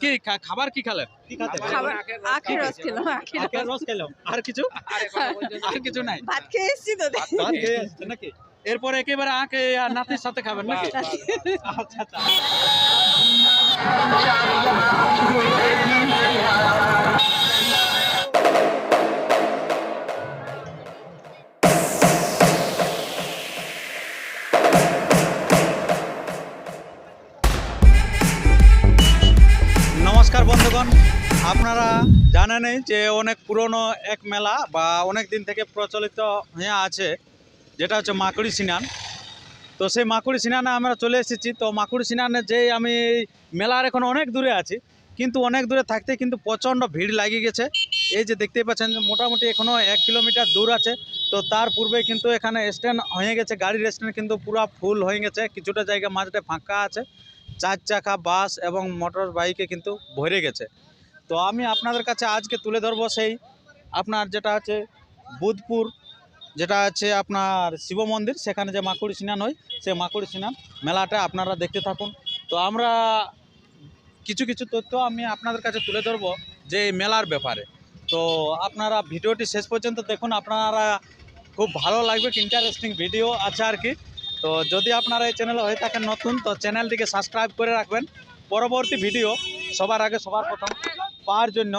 কি খাবার কি খেলেন? খাবার আখের রস খেলাম আখের আখের রস। খেলাম। আর কিছু? আর কিছু নাই। ভাত খেয়ে এসছি তো ভাত নাকি? এরপরে একেবারে আঁকে আর নাতির সাথে খাবেন নাকি? আচ্ছা আচ্ছা। আপনারা জানেনই যে অনেক পুরনো এক মেলা বা অনেক দিন থেকে প্রচলিত হয়ে আছে, যেটা হচ্ছে মাকুড়ি সিনান। তো সেই মাকুড়ি সিনানে আমরা চলে এসেছি। তো মাকুড়ি সিনানে যে আমি মেলার এখন অনেক দূরে আছি, কিন্তু অনেক দূরে থাকতে কিন্তু প্রচণ্ড ভিড় লাগিয়ে গেছে। এই যে দেখতেই পাচ্ছেন মোটামুটি এখনও এক কিলোমিটার দূর আছে। তো তার পূর্বে কিন্তু এখানে স্ট্যান্ড হয়ে গেছে, গাড়ির স্ট্যান্ড কিন্তু পুরো ফুল হয়ে গেছে। কিছুটা জায়গা মাঝে ফাঁকা আছে। চার চাকা, বাস এবং মোটর বাইকে কিন্তু ভরে গেছে। তো আমি আপনাদের কাছে আজকে তুলে ধরবো সেই আপনার যেটা আছে বুধপুর, যেটা আছে আপনার শিব মন্দির, সেখানে যে মাকুড়ি স্নান হয়, সেই মাকুড়ি স্নান মেলাটা আপনারা দেখতে থাকুন। তো আমরা কিছু কিছু তথ্য আমি আপনাদের কাছে তুলে ধরবো যে এই মেলার ব্যাপারে। তো আপনারা ভিডিওটি শেষ পর্যন্ত দেখুন, আপনারা খুব ভালো লাগবে ইন্টারেস্টিং ভিডিও আছে আর কি। তো যদি আপনারা এই চ্যানেলে হয়ে থাকেন নতুন, তো চ্যানেলটিকে সাবস্ক্রাইব করে রাখবেন। পরবর্তী ভিডিও সবার আগে সবার প্রথম। পাওয়ার জন্য।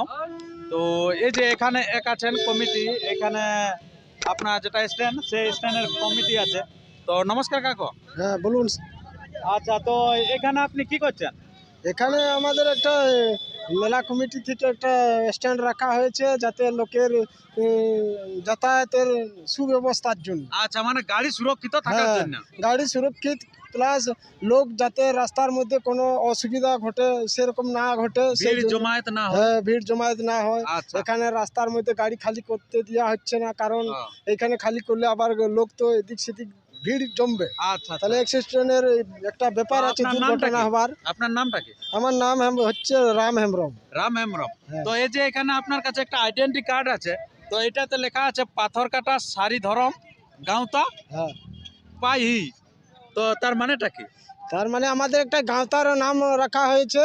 তো এই যে এখানে এক আছেন কমিটি এখানে আপনার যেটা স্ট্যান্ড সেই স্ট্যান্ডের কমিটি আছে। তো নমস্কার কাকু। হ্যাঁ বলুন। আচ্ছা তো এখানে আপনি কি করছেন? এখানে আমাদের একটা মেলা কমিটি থেকে একটা স্ট্যান্ড রাখা হয়েছে যাতে লোকের যাতায়াতের সুব্যবস্থার জন্য। আচ্ছা মানে গাড়ি সুরক্ষিত থাকার হ্যাঁ। জন্য। গাড়ি সুরক্ষিত প্লাস লোক যাতে রাস্তার মধ্যে কোনো অসুবিধা ঘটে সেরকম না ঘটে জমায়েত না হ্যাঁ? ভিড় জমায়েত না হয়। আচ্ছা। এখানে রাস্তার মধ্যে গাড়ি খালি করতে দেওয়া হচ্ছে না কারণ হ্যাঁ। এখানে খালি করলে আবার লোক তো এদিক সেদিক ভিড় জমবে। আচ্ছা তাহলে অ্যাক্সিডেন্টের একটা ব্যাপার আছে দুর্ঘটনা হবার। আপনার নামটা কি? আমার নাম হচ্ছে রাম হেমব্রম। রাম হেমরম হ্যাঁ। তো এই যে এখানে আপনার কাছে একটা আইডেন্টি কার্ড আছে তো এটাতে লেখা আছে পাথর কাটা সারি ধরম গাঁওতা হ্যাঁ। পাইহি। তো তার মানেটা কি? তার মানে আমাদের একটা গাঁওতার নাম রাখা হয়েছে।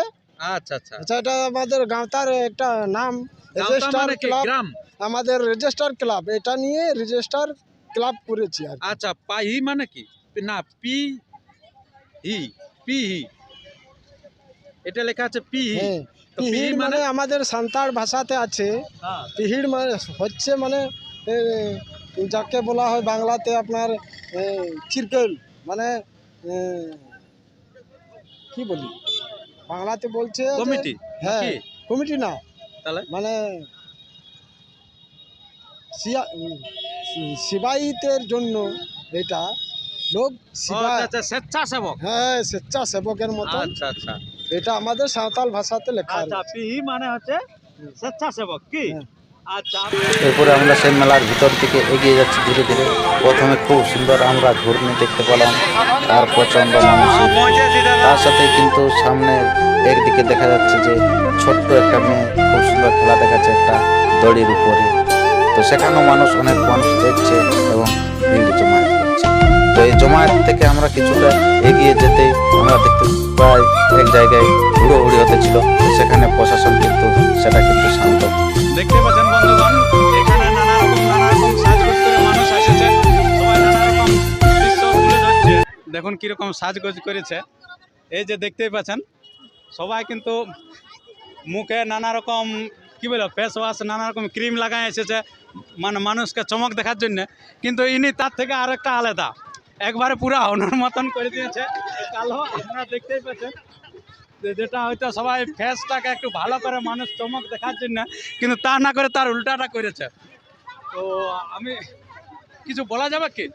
আচ্ছা আচ্ছা। আচ্ছা এটা আমাদের গাঁওতার একটা নাম। রেজিস্টার মানে ক্লাব আমাদের রেজিস্টার ক্লাব এটা নিয়ে রেজিস্টার ক্লাব করেছি আর আচ্ছা পাইহি মানে কি? না পি হি পি হি। এটা লেখা আছে পি হি। হ্যাঁ পিহিড় পিহিড় মানে? মানে? আমাদের সান্তাড় ভাষাতে আছে। হ্যাঁ। পিহিড় মানে হচ্ছে মানে যাকে বলা হয় বাংলাতে আপনার চিরকেল মানে কি বলি? বাংলাতে বলছে কমিটি? হ্যাঁ কমিটি না। তাহলে? মানে সিবাইতের জন্য এটা লোক আচ্ছা আচ্ছা স্বেচ্ছাসেবক। হ্যাঁ স্বেচ্ছাসেবকের মতো আচ্ছা আচ্ছা। এটা আমাদের সাঁওতাল ভাষাতে লেখা আচ্ছা আছে পিহি মানে হচ্ছে স্বেচ্ছাসেবক কি? হ্যাঁ। আচ্ছা এরপরে আমরা সেই মেলার ভিতর থেকে এগিয়ে যাচ্ছি ধীরে ধীরে। প্রথমে খুব সুন্দর আমরা ঘূর্ণি দেখতে পেলাম আর প্রচণ্ড মানুষ তার সাথে কিন্তু সামনে একদিকে দেখা যাচ্ছে যে ছোট্ট একটা মেয়ে, খুব সুন্দর খেলা দেখাচ্ছে একটা দড়ির উপরে। তো সেখানেও মানুষ অনেক মানুষ দেখছে এবং ভিড় এই জমায়েত থেকে আমরা কিছুটা এগিয়ে যেতে আমরা দেখতে পাই এক জায়গায় হুড়োহুড়ি হতেছিল ছিল। সেখানে প্রশাসন কিন্তু সেটা কিন্তু শান্ত। দেখতে পাচ্ছেন বন্ধুগণ, এখানে নানা রকম সাজগোজ করে মানুষ এসেছে। নানা রকম দৃশ্য দেখুন কীরকম সাজগোজ করেছে। এই যে দেখতেই পাচ্ছেন, সবাই কিন্তু মুখে নানা রকম, কি বলে ফেস ওয়াশ নানা রকম ক্রিম লাগাই এসেছে। মানে মানুষকে চমক দেখার জন্য। কিন্তু ইনি তার থেকে আরেকটা আলাদা। একবারে পুরা হনুর মতন করে দিয়েছে। কালো আপনারা দেখতেই পাচ্ছেন। যে যেটা হয়তো সবাই ফেসটাকে একটু ভালো করে মানুষ চমক দেখার জন্য কিন্তু তা না করে তার উল্টাটা করেছে। তো আমি কিছু বলা যাবে কি?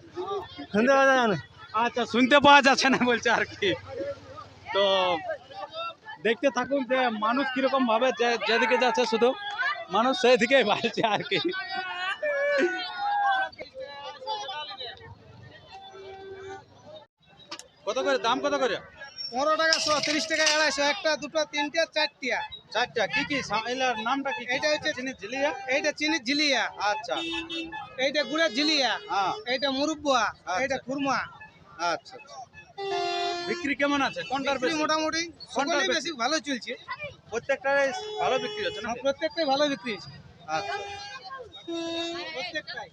শুনতে পাওয়া যায় না। আচ্ছা শুনতে পাওয়া যাচ্ছে না বলছে আর কি। তো দেখতে থাকুন যে মানুষ কীরকমভাবে যে যেদিকে যাচ্ছে শুধু মানুষ সেই দিকেই বাড়ছে আর কি। কত করে? দাম কত করে? পনেরো টাকা শো তিরিশ টাকা আড়াইশো একটা দুটো তিনটে চারটিয়া। চারটা কি কি? এলার নামটা কি? এইটা হচ্ছে- চিনি ঝিলিয়া? এইটা চিনি ঝিলিয়া। আচ্ছা। এইটা গুড়ের ঝিলিয়া। হ্যাঁ। এইটা মুরব্বা আচ্ছা। এইটা খুরমা। আচ্ছা আচ্ছা। বিক্রি কেমন আছে? কোনটার বেশি? মোটামুটি কোনটার সকলেই বেশি? ভালো চলছে। প্রত্যেকটাই ভালো বিক্রি হচ্ছে না হ্যাঁ, প্রত্যেকটাই ভালো বিক্রি হচ্ছে। আচ্ছা। প্রত্যেকটাই।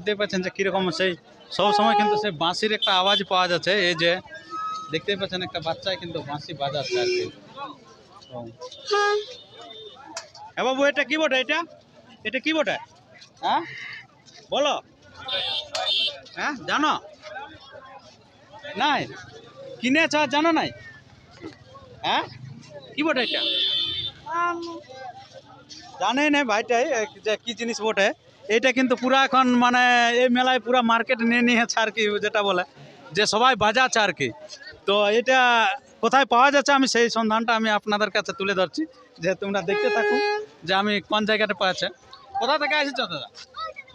আপনারা বুঝতে পারছেন যে কীরকম সেই সব সময় কিন্তু সেই বাঁশির একটা আওয়াজ পাওয়া যাচ্ছে এই যে দেখতেই পাচ্ছেন একটা বাচ্চায় কিন্তু বাঁশি বাজাচ্ছে আর কি। হ্যাঁ বাবু এটা কি বটে এটা? এটা কি বটে? হ্যাঁ? বলো। হ্যাঁ জানো? নাই? কিনেছ জানো নাই? হ্যাঁ? কি বটে এটা? জানেই না ভাইটাই যে কি জিনিস বটে? এটা কিন্তু পুরা এখন মানে এই মেলায় পুরা মার্কেট নিয়ে নিয়েছে আর কি যেটা বলে যে সবাই বাজাচ্ছে আর কি। তো এটা কোথায় পাওয়া যাচ্ছে আমি সেই সন্ধানটা আমি আপনাদের কাছে তুলে ধরছি যে তোমরা দেখতে থাকো যে আমি কোন জায়গাটা পাচ্ছে। কোথা থেকে এসেছ দাদা?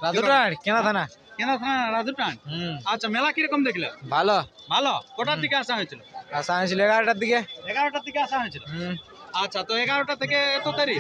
রাজুটার কেনা থানা। কেন রাজুটান হুম। আচ্ছা মেলা কীরকম দেখলে? ভালো। ভালো? কোটার দিকে আসা হয়েছিল? আসা হয়েছিল এগারোটার দিকে। এগারোটার দিকে আসা হয়েছিল? আচ্ছা তো এগারোটা থেকে এত দেরি?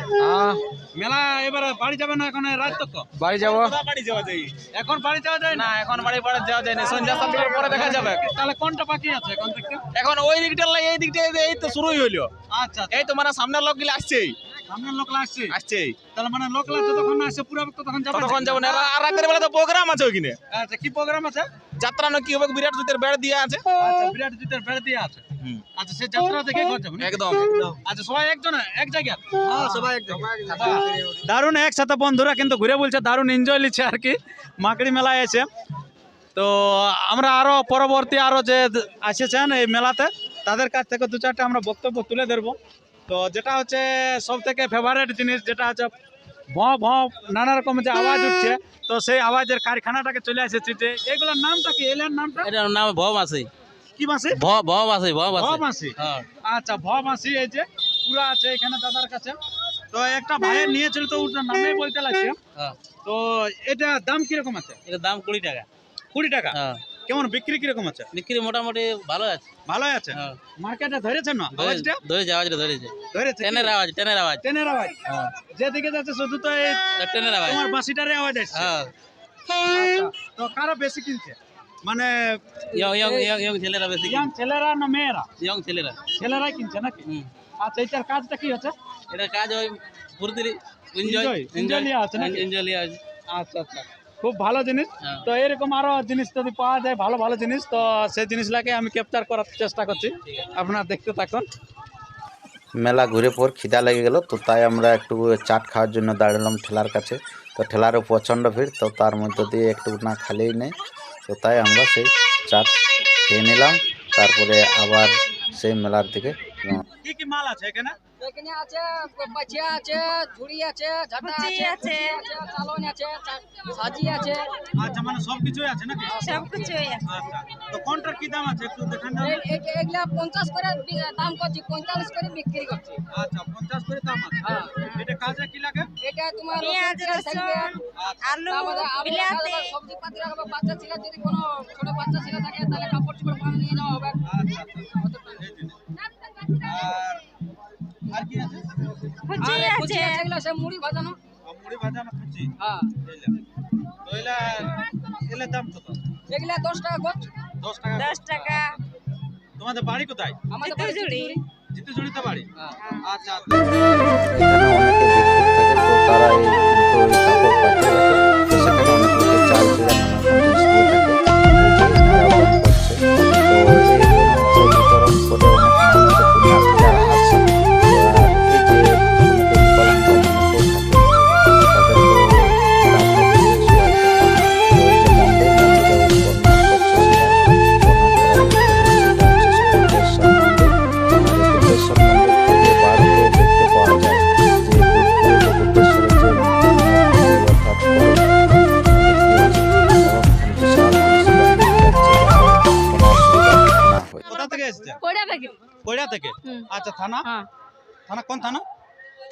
মেলা এবারে বাড়ি যাবে না এখন রাত তক বাড়ি যাব। বাড়ি যাওয়া যায়। এখন বাড়ি যাওয়া যায় না? এখন বাড়ি বাড়ি যাওয়া যায় না। সন্ধ্যা সাতটার পরে দেখা যাবে। তাহলে কোনটা বাকি আছে এখন দেখতে এখন ওই দিকটার লাগে এই দিকটা এই তো শুরুই হইল। আচ্ছা এই তো মানে সামনের লোকগুলো আসছেই। সামনের লোক আসছে আসছেই। তাহলে মানে লোক লাগছে তখন আসছে পুরো তখন যাবে ততক্ষণ যাব না। আর রাতের বেলা তো প্রোগ্রাম আছে ওইখানে। আচ্ছা কি প্রোগ্রাম আছে? যাত্রা নাকি হবে? বিরাট জুতের বেড় দিয়ে আছে। আচ্ছা বিরাট জুতের বেড় দিয়ে আছে। আচ্ছা সে যাত্রা দেখে ঘর যাবে একদম। আচ্ছা সবাই একজন এক জায়গায়? হ্যাঁ সবাই একদম দারুণ একসাথে বন্ধুরা কিন্তু ঘুরে বলছে দারুণ এনজয় নিচ্ছে আর কি। মাকড়ি মেলায় এসে। তো আমরা আরও পরবর্তী আরও যে এসেছেন এই মেলাতে তাদের কাছ থেকে দু চারটে আমরা বক্তব্য তুলে ধরবো। তো যেটা হচ্ছে সব থেকে ফেভারিট জিনিস যেটা হচ্ছে ভ ভ নানা রকম যে আওয়াজ উঠছে তো সেই আওয়াজের কারখানাটাকে চলে এসেছি যে এগুলোর নামটা কি? এলের নামটা? এটার নাম ভ মাসি কি মাসি? ভ ভ মাসি ভ মাসি। হ্যাঁ। আচ্ছা ভ মাসি এই যে পুরা আছে এখানে দাদার কাছে। তো একটা ভাইয়ের নিয়েছিল তো ওটার নামে বলতে লাগছে। হ্যাঁ। তো এটা দাম কীরকম আছে? এটার দাম কুড়ি টাকা। কুড়ি টাকা? হ্যাঁ। কেমন বিক্রি কীরকম আছে? বিক্রি মোটামুটি ভালো আছে। ভালোই আছে? মার্কেটে ধরেছেন না? আওয়াজটা? ধরেছে আওয়াজটা ধরেছে। ধরেছে কি? ট্রেনের আওয়াজ ট্রেনের আওয়াজ। ট্রেনের আওয়াজ? যেদিকে যাচ্ছে শুধু তো এই ট্রেনের আওয়াজ। তোমার বাঁশিটারে আওয়াজ আসছে। আচ্ছা, তো কারা বেশি কিনছে? মানে ইয়ং ইয়ং ইয়ং ইয়ং ছেলেরা বেশি ছেলেরা না মেয়েরা? ইয়ং ছেলেরা। ছেলেরাই কিনছে নাকি? আচ্ছা এটার কাজটা কি হচ্ছে? এটা কাজ ওই ফুর্তি এনজয় Enjoy, enjoy লিয়া আছে নাকি? এনজয় লিয়া আছে। আচ্ছা আচ্ছা। খুব ভালো জিনিস। হ্যাঁ। তো এরকম আরও জিনিস যদি পাওয়া যায় ভালো ভালো জিনিস তো সেই জিনিসটাকে আমি ক্যাপচার করার চেষ্টা করছি। আপনারা দেখতে থাকুন। মেলা ঘুরে পর খিদা লেগে গেল তো তাই আমরা একটু চাট খাওয়ার জন্য দাঁড়ালাম ঠেলার কাছে। তো ঠেলারও প্রচণ্ড ভিড় তো তার মধ্যে দিয়ে একটু না খালেই নেই। তো তাই আমরা সেই চাট খেয়ে নিলাম। তারপরে আবার সেই মেলার দিকে রওনা কি কি মাল আছে এখানে? এখানে আছে বাচিয়া আছে ঝুড়ি আছে ঝাঁটা কুচি আছে আছে। কুচি চালন আছে চা- সাজি আছে। আচ্ছা মানে সব কিছুই আছে নাকি? সব কিছুই আছে। আচ্ছা। তো কোনটার কি দাম আছে? একটু দেখান এগুলা পঞ্চাশ করে দাম করছি পঁয়তাল্লিশ করে বিক্রি করছি। আচ্ছা পঞ্চাশ করে দাম আছে। হ্যাঁ। এটা কাজে কি লাগে? এটা তোমার পেঁয়াজ রসুন। রসুন আলু বিলাতি। সবজি পাতি রাখবে। বাচ্চা ছেলে যদি কোনো ছোট বাচ্চা ছেলে থাকে তাহলে কাপড় চোপড় বানিয়ে নিয়ে যাওয়া হবে। আচ্ছা আচ্ছা জিনিস। আর আর কি আছে? কুচি আছে। আছে এগুলো সব মুড়ি ভাজানো। মুড়ি ভাজা না খুচি হ্যাঁ তো এলা দাম কত? এগুলা দশ টাকা গোছ দশ টাকা। তোমাদের বাড়ি কোথায়? আমাদের জিতু বাড়ি ঝুড়ি। চিত্তজুড়ি। জিতুজুড়িতে বাড়ি? হ্যাঁ। আচ্ছা তো তারা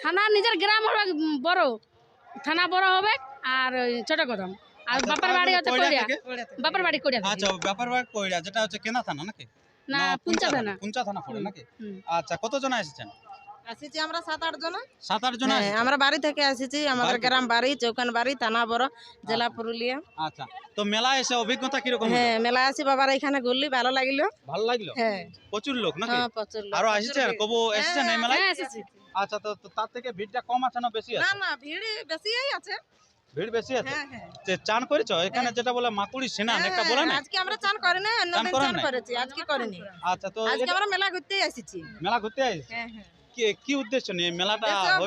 থানা নিজের গ্রাম হবে বড়। থানা বড় হবে আর ছোট কদম আর আচ্ছা, বাপের বাড়ি হচ্ছে কইরা থেকে? বাড়ি কইরা আচ্ছা ব্যাপার বাগ কৈরা যেটা হচ্ছে কেনা থানা নাকি? না পুঞ্চা থানা। পুঞ্চা থানা পড়ে নাকি। আচ্ছা কতজন এসেছেন? আসিছি আমরা সাত আট জন। সাত আট জন হ্যাঁ আমরা বাড়ি থেকে আসিছি আমাদের গ্রাম বাড়ি চৌকান বাড়ি থানা বড় জেলা পুরুলিয়া। আচ্ছা তো মেলা এসে অভিজ্ঞতা কীরকম হলো? হ্যাঁ মেলা আসি বাবার এখানে ঘুরলি ভালো লাগল। ভালো লাগল? হ্যাঁ। প্রচুর লোক নাকি? হ্যাঁ প্রচুর লোক, আরও আসছেন কবু এসেছেন এই মেলায়? হ্যাঁ এসেছি। আচ্ছা তো তার থেকে ভিড়টা কম আছে না বেশি আছে? না না ভিড় বেশিই আছে। ভিড় বেশি আছে? হ্যাঁ হ্যাঁ। যে চান করেছ? এখানে যেটা বলে মাকুড়ি সেনান একটা বলে না? আজকে আমরা চান করি না অন্য দিন চান করেছি আজকে করিনি। আচ্ছা তো আজকে আমরা মেলা ঘুরতেই এসেছি। মেলা ঘুরতে আইস হ্যাঁ হ্যাঁ। কি কি উদ্দেশ্য নিয়ে মেলাটা হয়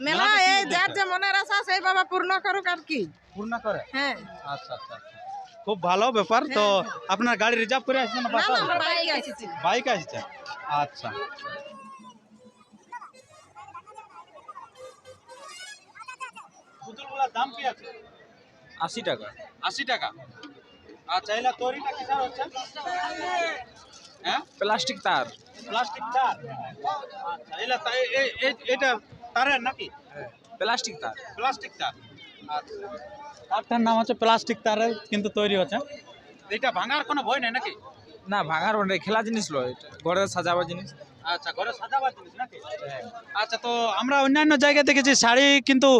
মেলা এই যার যে মনের আশা সেই বাবা পূর্ণ করুক আর কি। পূর্ণ করে? হ্যাঁ। আচ্ছা আচ্ছা আচ্ছা। খুব ভালো ব্যাপার তো আপনার গাড়ি রিজার্ভ করে আসছেন না বাইকে আসিছি বাইক আসছে আচ্ছা। পুতুলগুলোর দাম কি আছে? আশি টাকা। আশি টাকা। আচ্ছা এলা তৈরিটা কিসার হচ্ছে? হ্যাঁ? প্লাস্টিক তার। প্লাস্টিক তার? আচ্ছা এলা এটা তারের নাকি? প্লাস্টিক তার। প্লাস্টিক তার। আচ্ছা। তারটার নাম হচ্ছে প্লাস্টিক তারের কিন্তু তৈরি হচ্ছে। এটা ভাঙার কোনো ভয় নেই নাকি? না ভাঙার মানে খেলা জিনিস লয় এটা ঘরের সাজাবার জিনিস। আচ্ছা ঘরে সাজাবার জিনিস নাকি? আচ্ছা তো আমরা অন্যান্য জায়গায় দেখেছি শাড়ি কিন্তু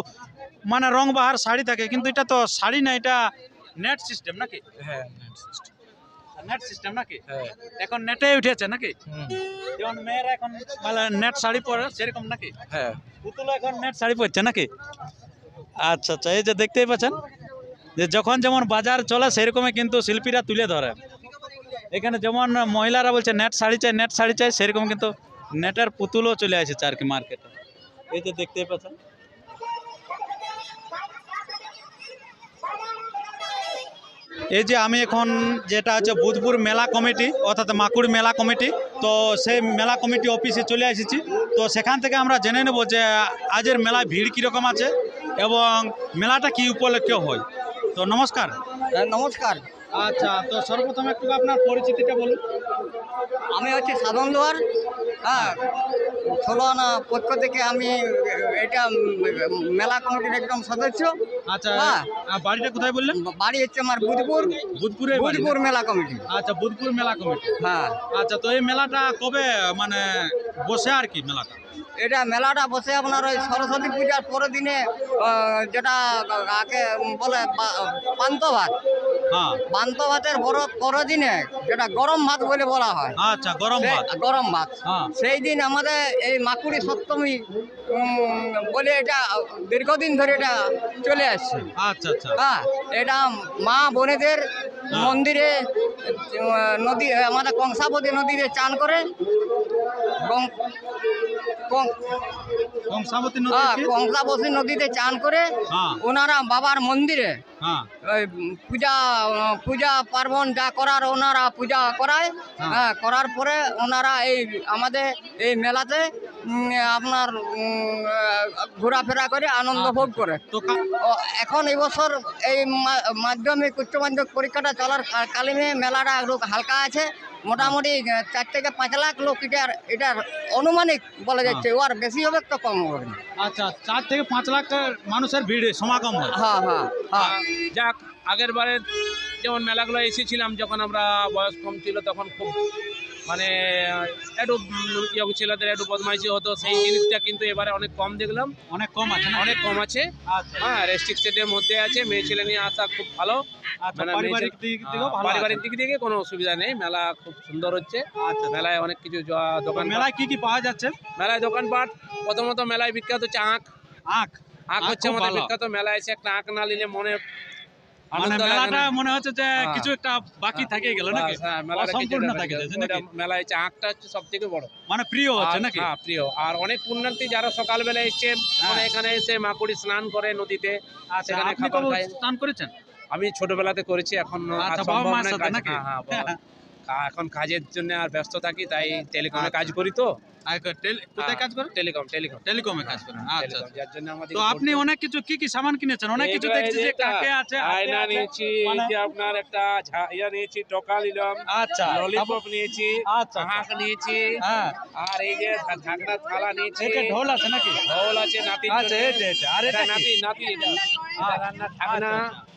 মানে রং বাহার শাড়ি থাকে কিন্তু এটা তো শাড়ি না এটা নেট সিস্টেম নাকি? হ্যাঁ নেট সিস্টেম নাকি? হ্যাঁ। এখন নেটে উঠেছে নাকি? যেমন মেয়েরা এখন মানে নেট শাড়ি পরে সেরকম নাকি? হ্যাঁ। পুতুল এখন নেট শাড়ি পরছে নাকি? আচ্ছা আচ্ছা এই যে দেখতেই পাচ্ছেন যে যখন যেমন বাজার চলে সেরকমই কিন্তু শিল্পীরা তুলে ধরে। এখানে যেমন মহিলারা বলছে নেট শাড়ি চাই নেট শাড়ি চাই, সেরকম কিন্তু নেটের পুতুলও চলে এসেছে আর কি মার্কেটে এই যে দেখতে পাচ্ছেন। এই যে আমি এখন যেটা হচ্ছে বুধপুর মেলা কমিটি, অর্থাৎ মাকুড় মেলা কমিটি, তো সেই মেলা কমিটি অফিসে চলে এসেছি। তো সেখান থেকে আমরা জেনে নেব যে আজের মেলায় ভিড় কীরকম আছে এবং মেলাটা কি উপলক্ষে হয়। তো নমস্কার। নমস্কার। আচ্ছা তো সর্বপ্রথম একটু আপনার পরিচিতিটা বলুন। আমি হচ্ছে সাধন লোহার হ্যাঁ। ষোলো পক্ষ থেকে আমি এটা মেলা কমিটির একদম সদস্য। আচ্ছা। বাড়িটা কোথায় বললেন? বাড়ি হচ্ছে আমার বুধপুর বুধপুরে বুধপুর মেলা কমিটি। আচ্ছা বুধপুর মেলা কমিটি। হ্যাঁ। আচ্ছা তো এই মেলাটা কবে মানে বসে আর কি মেলাটা? এটা মেলাটা বসে আপনার ওই সরস্বতী পূজার পরের দিনে যেটা আগে বলে পান্ত ভাত। হ্যাঁ। পান্ত ভাতের পরের দিনে যেটা গরম ভাত বলে বলা হয়। আচ্ছা গরম ভাত। গরম ভাত। হ্যাঁ। সেই দিন আমাদের এই মাকুড়ি সপ্তমী বলে এটা দীর্ঘদিন ধরে এটা চলে আসছে। আচ্ছা আচ্ছা। হ্যাঁ এটা মা বোনেদের মন্দিরে নদী আমাদের কংসাবতী নদীতে চান করে কংসাবতী হ্যাঁ, কংসাবতী নদীতে চান করে হ্যাঁ। ওনারা বাবার মন্দিরে হ্যাঁ। পূজা পূজা পার্বণ যা করার ওনারা পূজা করায়। করার পরে ওনারা এই আমাদের এই মেলাতে আপনার ঘোরাফেরা করে আনন্দ ভোগ করে। এখন এবছর এই মাধ্যমিক উচ্চ মাধ্যমিক পরীক্ষাটা চলার কালিমে মেলাটা একটু হালকা আছে। মোটামুটি চার থেকে পাঁচ লাখ লোক এটার এটার অনুমানিক বলা যাচ্ছে ও আর বেশি হবে তো কম হবে না। আচ্ছা চার থেকে পাঁচ লাখ মানুষের ভিড়ে সমাগম হয়। হ্যাঁ হ্যাঁ হ্যাঁ। যাক আগের বারে যেমন মেলাগুলো এসেছিলাম যখন আমরা বয়স কম ছিল তখন খুব মানে একটু ইয়ং ছেলেদের একটু বদমাইশি হতো সেই জিনিসটা কিন্তু এবারে অনেক কম দেখলাম। অনেক কম আছে অনেক কম আছে। আচ্ছা। হ্যাঁ রেস্ট্রিক্টেডের মধ্যে আছে মেয়ে ছেলে নিয়ে আসা খুব ভালো। আচ্ছা মানে পারিবারিক দিক থেকে কোনো অসুবিধা নেই মেলা খুব সুন্দর হচ্ছে। আচ্ছা। মেলায় অনেক কিছু দোকান মেলায় কি কি পাওয়া যাচ্ছে? মেলায় দোকানপাট প্রথমত মেলায় বিখ্যাত হচ্ছে আঁক আঁক আঁক হচ্ছে আমাদের বিখ্যাত মেলায় এসে একটা আঁক না নিলে মনে মানে মেলাটা মনে হচ্ছে যে হ্যাঁ। কিছু একটা বাকি থেকে গেল নাকি বাস, হ্যাঁ, অসম্পূর্ণ থাকে। হচ্ছে আঁকটা হচ্ছে সব থেকে বড় মানে প্রিয় হচ্ছে নাকি হ্যাঁ প্রিয় আর অনেক পুণ্যার্থী যারা সকালবেলা এসছে হ্যাঁ। এখানে এসে মাকুড়ি স্নান করে নদীতে আচ্ছা সেখানে খাবার খায়। স্নান করেছেন আমি ছোটবেলাতে করেছি এখন আচ্ছা, বাবা সাথে নাকি? হ্যাঁ, হ্যাঁ, এখন কাজের জন্য আর ব্যস্ত থাকি তাই টেলিকমে কাজ করি তো। কোথায় কাজ করেন? টেলিকম টেলিকম টেলিকমে কাজ করেন আচ্ছা যার জন্য আমাদের তো আপনি অনেক কিছু কি কি সামান কিনেছেন? অনেক কিছু দেখছি যে কাকে আছে আয়না নিয়েছি মানে- যে আপনার একটা ইয়া নিয়েছি টকা নিলাম আচ্ছা ললিপপ নিয়েছি আচ্ছা হাঁক নিয়েছি হ্যাঁ। আর এই যে ঢাকনা থালা নিয়েছি। এটা ঢোল আছে নাকি? ঢোল আছে আচ্ছা এটা এটা আর এটা এটা নাতি? নাতি ঢাকনা। আচ্ছা, আচ্ছা।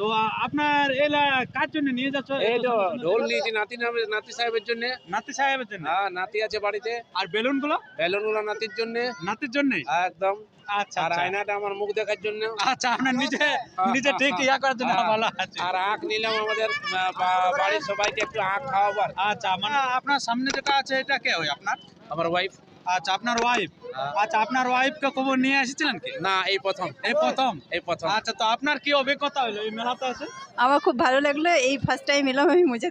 তো আপনার এলা কার জন্য নিয়ে যাচ্ছ? এই তো ঢোল নিয়েছি নাতি নাতি সাহেবের জন্য। নাতি সাহেবের জন্য? হ্যাঁ নাতি আছে বাড়িতে। আর বেলুনগুলো বেলুনগুলো নাতির জন্য। নাতির জন্য একদম। আচ্ছা আর আচ্ছা। আয়নাটা আমার মুখ দেখার জন্য। আচ্ছা আপনার নিজে নিজে ঠিক ইয়া করার জন্য হ্যাঁ। ভালো আছে। আর আখ নিলাম আমাদের বাড়ির সবাইকে একটু আখ খাওয়াবার। আচ্ছা মানে আপনার সামনে যেটা আছে এটা কে হয় আপনার? আমার ওয়াইফ আচ্ছা আপনার ওয়াইফ আচ্ছা আপনার ওয়াইফকে খবর নিয়ে এসেছিলেন কি? না এই প্রথম। এই প্রথম? এই প্রথম। আচ্ছা তো আপনার কি অভিজ্ঞতা হলো? এই মেলাতে আছে আমার খুব ভালো লাগল এই ফার্স্ট টাইম এলাম আমি মজা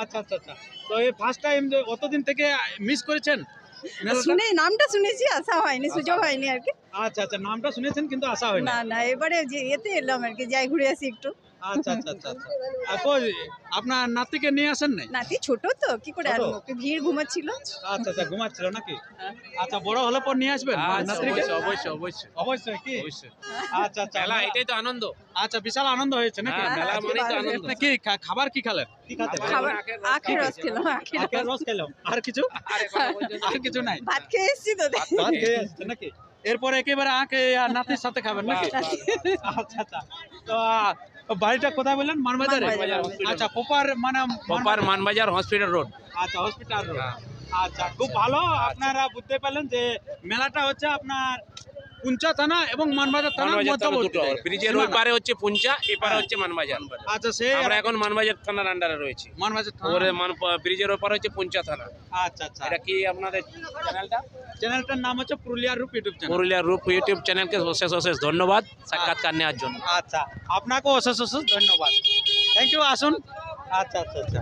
আচ্ছা আচ্ছা আচ্ছা। তো এই ফার্স্ট টাইম যে অতদিন থেকে মিস করেছেন? শুনে নামটা শুনেছি আসা হয়নি সুযোগ হয়নি আর কি। আচ্ছা আচ্ছা নামটা শুনেছেন কিন্তু আসা হয়নি না না এবারে যে এতে এলাম আর কি যাই ঘুরে আসি একটু। আচ্ছা আচ্ছা আচ্ছা আচ্ছা। আপনার নাতিকে নিয়ে আসেন নাই? নাতি ছোট তো কি করে আনব? ভিড় ঘুমাচ্ছিল। আচ্ছা আচ্ছা ঘুমাচ্ছিল নাকি? আচ্ছা বড় হলে পর নিয়ে আসবেন নাতিকে? অবশ্যই অবশ্যই অবশ্যই। অবশ্যই কি? আচ্ছা আচ্ছা মেলা এটাই তো আনন্দ। আচ্ছা বিশাল আনন্দ হয়েছে নাকি? হ্যাঁ, মেলা মানেই তো আনন্দ। কি খাবার কি খেলেন? কি খাতে খাবার আখের রস খেলাম। আখের আখের রস। রস খেলাম। আর কিছু? আরে কিছু নাই? ভাত খেয়ে এসছি তো। ভাত খেয়ে আসছেন নাকি? এরপরে একেবারে আঁকে আর নাতির সাথে খাবেন নাকি? আচ্ছা আচ্ছা। তো বাড়িটা কোথায় বললেন? মানবাজারে? আচ্ছা পোপার মানে পোপার মানবাজার হসপিটাল রোড আচ্ছা হসপিটাল রোড হ্যাঁ। আচ্ছা খুব ভালো। আপনারা বুঝতে পারলেন যে মেলাটা হচ্ছে আপনার পুঞ্চা থানা এবং মানবাজার থানার মানবাজার থানা মধ্যবর্তী দুটো। জায়গা। ব্রিজের ওই সীমানা। পারে হচ্ছে পুঞ্চা এপারে হচ্ছে মানবাজার। আচ্ছা সেই আমরা এখন মানবাজার থানার আন্ডারে রয়েছি। মানবাজার থানা। ওরে মান ব্রিজের ওপারে হচ্ছে পুঞ্চা থানা। আচ্ছা আচ্ছা। এটা কি আপনাদের চ্যানেলটা চ্যানেলটার নাম হচ্ছে পুরুলিয়ার রূপ ইউটিউব চ্যানেল পুরুলিয়ার রূপ ইউটিউব চ্যানেলকে অশেষ অশেষ ধন্যবাদ। সাক্ষাৎকার নেওয়ার জন্য। আচ্ছা। আপনাকেও অশেষ অশেষ ধন্যবাদ। থ্যাংক ইউ আসুন। আচ্ছা আচ্ছা আচ্ছা।